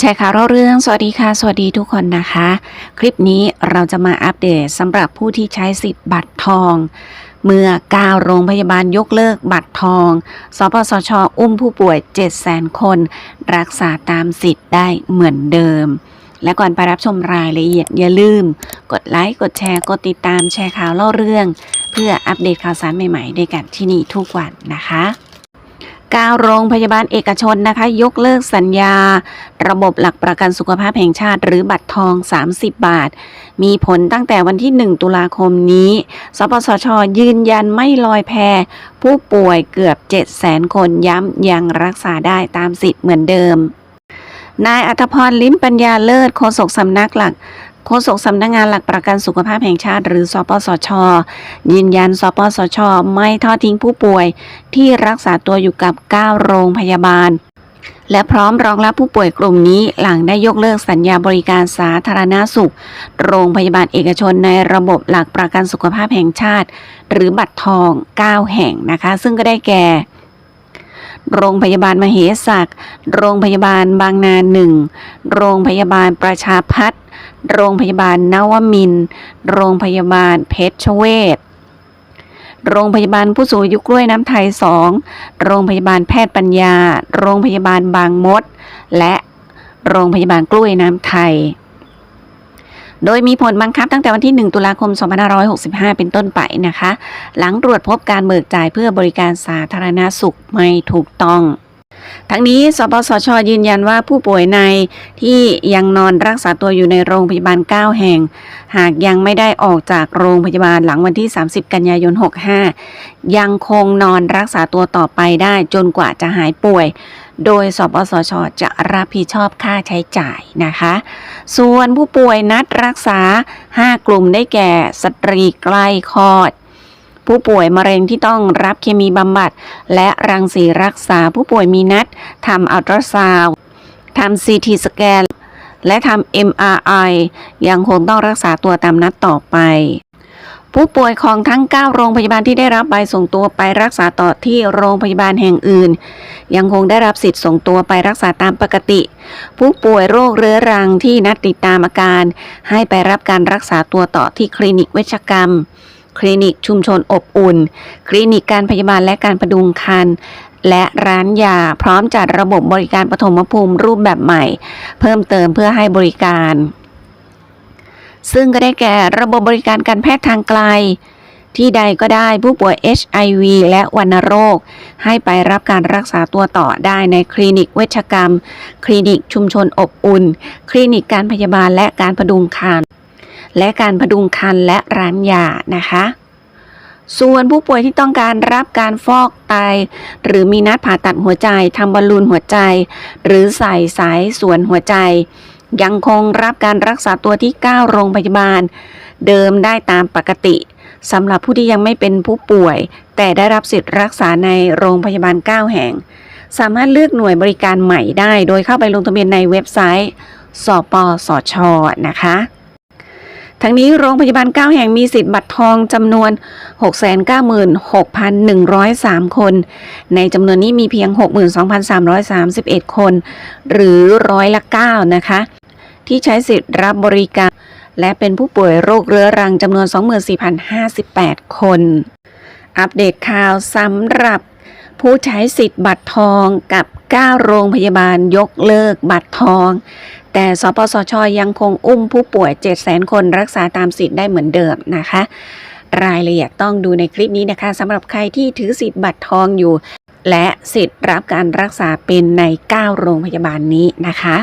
แชร์ข่าวเล่าเรื่อง สวัสดีค่ะ สวัสดีทุกคนนะคะ คลิปนี้เราจะมาอัปเดตสำหรับผู้ที่ใช้สิทธิ์บัตรทอง เมื่อ9โรงพยาบาลยกเลิกบัตรทอง สปสช อุ้มผู้ป่วย 7 0 0 0 0คน รักษาตามสิทธิ์ได้เหมือนเดิม และก่อนไปรับชมรายละเอียดอย่าลืม กดไลค์ กดแชร์ กดติดตามแชร์ข่าวเล่าเรื่อง เพื่ออัปเดตข่าวสารใหม่ๆด้วยกันที่นี่ทุกวันนะคะ 9 โรงพยาบาลเอกชนนะคะ ยกเลิกสัญญา ระบบหลักประกันสุขภาพแห่งชาติ หรือบัตรทอง 30 บาท มีผลตั้งแต่วันที่ 1 ตุลาคมนี้ สปสช ยืนยันไม่ลอยแพ ผู้ป่วยเกือบ 7 0 0 0 0 คนย้ำยังรักษาได้ตามสิทธิ์เหมือนเดิมนายอัธพรลิ้มปัญญาเลิศโฆษกสำนักหลัก โฆษกสำนักงานหลักประกันสุขภาพแห่งชาติ หรือสปสช ยืนยันสปสช ไม่ทอดทิ้งผู้ป่วยที่รักษาตัวอยู่กับ 9 โรงพยาบาล และพร้อมรองรับผู้ป่วยกลุ่มนี้หลังได้ยกเลิกสัญญาบริการสาธารณาสุข โรงพยาบาลเอกชนในระบบหลักประกันสุขภาพแห่งชาติ หรือบัตรทอง 9 แห่งนะคะ ซึ่งก็ได้แก่โรงพยาบาลมเหสัก โรงพยาบาลบางนาหนึ่ง โรงพยาบาลประชาพัฒน์ โรงพยาบาลนวมิน โรงพยาบาลเพชรเวชโรงพยาบาลผู้สูงอายุกล้วยน้ำไทย 2 โรงพยาบาลแพทย์ปัญญา โรงพยาบาลบางมด และโรงพยาบาลกล้วยน้ำไทย โดยมีผลบังคับตั้งแต่วันที่ 1 ตุลาคม 2565 เป็นต้นไปนะคะ หลังตรวจพบการเบิกจ่ายเพื่อบริการสาธารณสุขไม่ถูกต้อง ทั้งนี้ สปสช ยืนยันว่าผู้ป่วยในที่ยังนอนรักษาตัวอยู่ในโรงพยาบาล 9 แห่ง หากยังไม่ได้ออกจากโรงพยาบาลหลังวันที่ 30 กันยายน 65 ยังคงนอนรักษาตัวต่อไปได้จนกว่าจะหายป่วย โดย สปสช จะรับผิดชอบค่าใช้จ่ายนะคะ ส่วนผู้ป่วยนัดรักษา 5 กลุ่มได้แก่ สตรีใกล้คลอด ผู้ป่วยมะเร็งที่ต้องรับเคมีบำบัด และรังสีรักษาผู้ป่วยมีนัดทำอัลตราซาวด์ทำซีทีสแกน และทำ MRI ยังคงต้องรักษาตัวตามนัดต่อไปผู้ป่วยของทั้ง 9 โรงพยาบาลที่ได้รับใบส่งตัวไปรักษาต่อที่โรงพยาบาลแห่งอื่น ยังคงได้รับสิทธิ์ส่งตัวไปรักษาตามปกติ ผู้ป่วยโรคเรื้อรังที่นัดติดตามอาการ ให้ไปรับการรักษาตัวต่อที่คลินิกเวชกรรม คลินิกชุมชนอบอุ่น คลินิกการพยาบาลและการพดุงครรภ์และร้านยาพร้อมจัดระบบบริการปฐมภูมิรูปแบบใหม่ เพิ่มเติมเพื่อให้บริการ ซึ่งก็ได้แก่ระบบบริการการแพทย์ทางไกล ที่ใดก็ได้ผู้ป่วย HIV และวัณโรค ให้ไปรับการรักษาตัวต่อได้ในคลินิกเวชกรรม คลินิกชุมชนอบอุ่น คลินิกการพยาบาลและการพดุงครรภ์ และการพดุงครรภ์และร้านยานะคะ ส่วนผู้ป่วยที่ต้องการรับการฟอกไต หรือมีนัดผ่าตัดหัวใจทำบอลลูนหัวใจ หรือใส่สายส่วนหัวใจ ยังคงรับการรักษาตัวที่ 9 โรงพยาบาล เดิมได้ตามปกติสำหรับผู้ที่ยังไม่เป็นผู้ป่วย แต่ได้รับสิทธิ์รักษาในโรงพยาบาล 9 แห่ง สามารถเลือกหน่วยบริการใหม่ได้ โดยเข้าไปลงทะเบียนในเว็บไซต์ สปสชนะคะ ทั้งนี้โรงพยาบาล 9 แห่งมีสิทธิ์บัตรทองจำนวน 696,103 คน ในจำนวนนี้มีเพียง 62,331 คน หรือร้อยละ 9 นะคะ ที่ใช้สิทธิ์รับบริการ และเป็นผู้ป่วยโรคเรื้อรังจำนวน 24,058 คน อัปเดตข่าวสำหรับ ผู้ใช้สิทธิ์บัตรทองกับ 9 โรงพยาบาลยกเลิกบัตรทอง แต่สปสชยังคงอุ้มผู้ป่วย 700,000 คนรักษาตามสิทธิ์ได้เหมือนเดิมนะคะ รายละเอียดต้องดูในคลิปนี้นะคะสำหรับใครที่ถือสิทธิ์บัตรทองอยู่ และสิทธิ์รับการรักษาเป็นใน 9 โรงพยาบาลนี้นะคะ